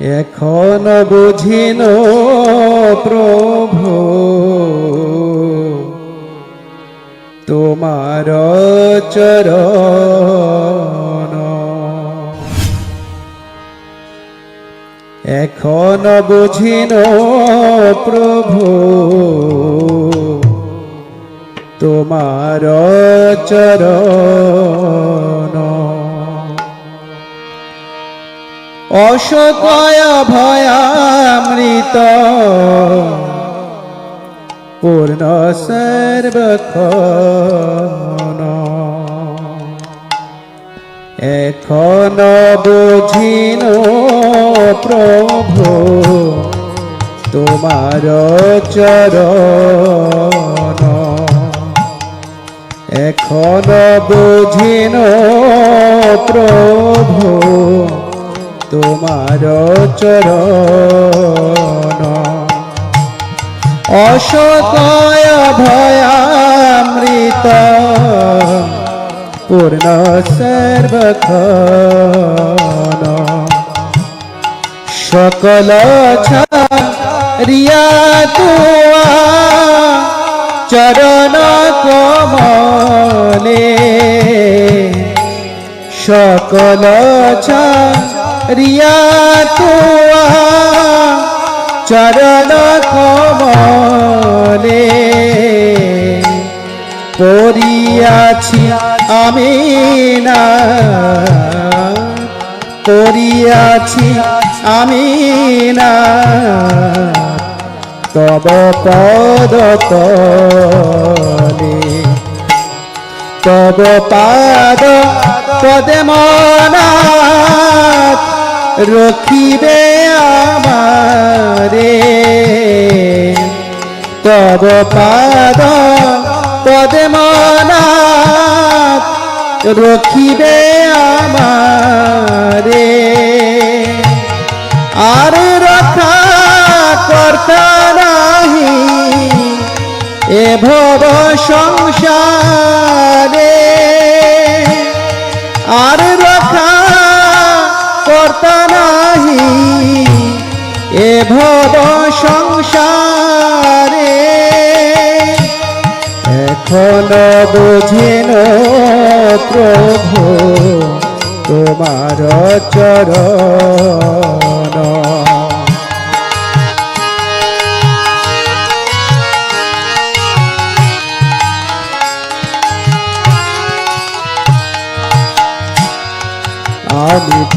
এখন বুঝিন প্রভু তোমার চরণ। এখন বুঝিন প্রভু তোমার চরণ। অশোকয় ভয়ামৃত। পূর্ণ সর্বক্ষণ এখন বুঝিন প্রভু তোমার চরণ। এখন বুঝিন প্রভু তোমার চরণ। অশোকয় ভয়ামৃত পূর্ণ সর্বক্ষণ। সকল রিয়া তুয়া চরণ কমলে। সকল রিয়া তুয়া, চরণ কমলে পড়িয়াছি আমি না, পড়িয়াছি আমি না। তব পদ তব পাদ পদে মনা রখিবে আমারে। তব পাদ, পদে মনা রখিবে আমারে। আর রক্ষা কর্তা নাহি, এ ভব সংসারে এ ভব সংসারে এখন বুঝেন প্রভু তোমার চরণ।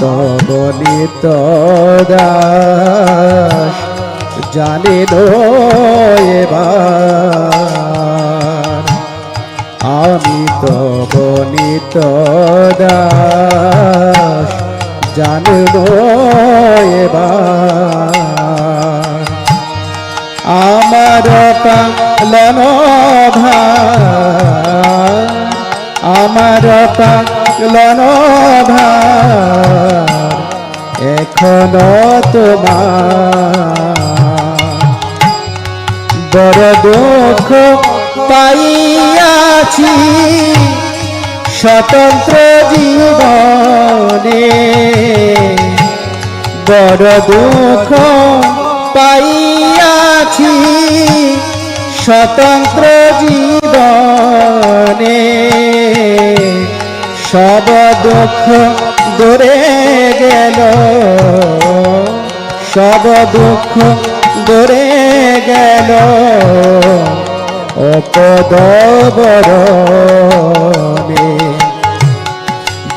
আমি তো বলিত দাস জানি আমি তো বলিত দাস আমার পালন ভার আমার ভার এখনও তোমার। বড় দুঃখ পাইয়াছি স্বতন্ত্র জীবনে। বড় দুঃখ পাইয়াছি স্বতন্ত্র জীবনে। সব দুঃখ দূরে গেল। সব দুঃখ দূরে গেল। অপদবরণে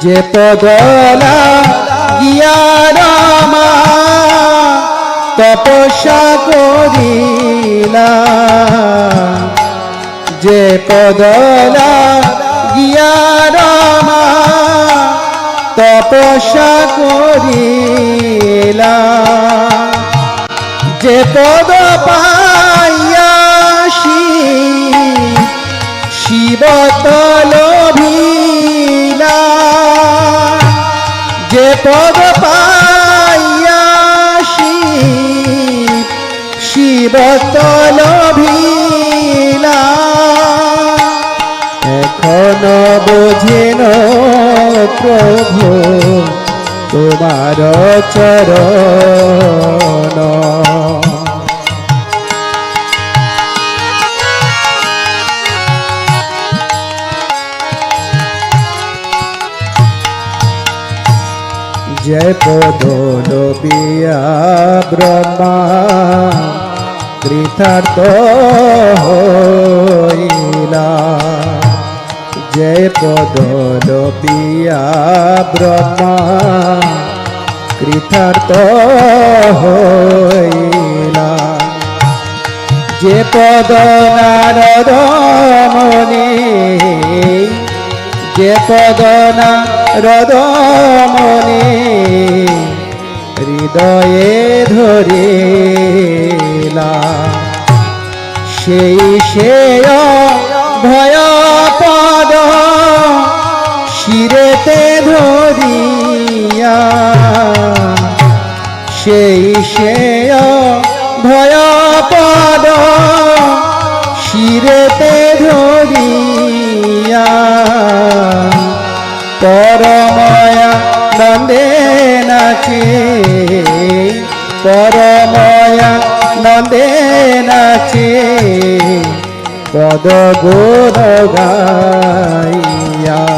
যে পদলা গিয়ারামা তপস্যা করিলা। যে পদলা গিয়ারামা তপস্যা করিলা। যে পদ পাইয়াসি শিবতল ভিলা। যে পদ পাইয়াসি শিবতল ভিলা। এখন বোঝেন প্রভু তোমার চরণ। জয় পদল পিয়া ব্রহ্মা কৃতার্থ হইলা। জয় পদল পিয়া ব্রহ্মা, কৃতার্থ হইলা। যে পদ নারদ মনি, যে পদ নারদ মনি, হৃদয়ে ধরিলা। সেই সেয় ভয় শিরেতে ধরিয়া সেই সেয় ভয় শিরেতে ধরিয়া পরময়া নন্দে নাচে পরময়া নন্দে নাচে। পদ গুণ গাইয়া।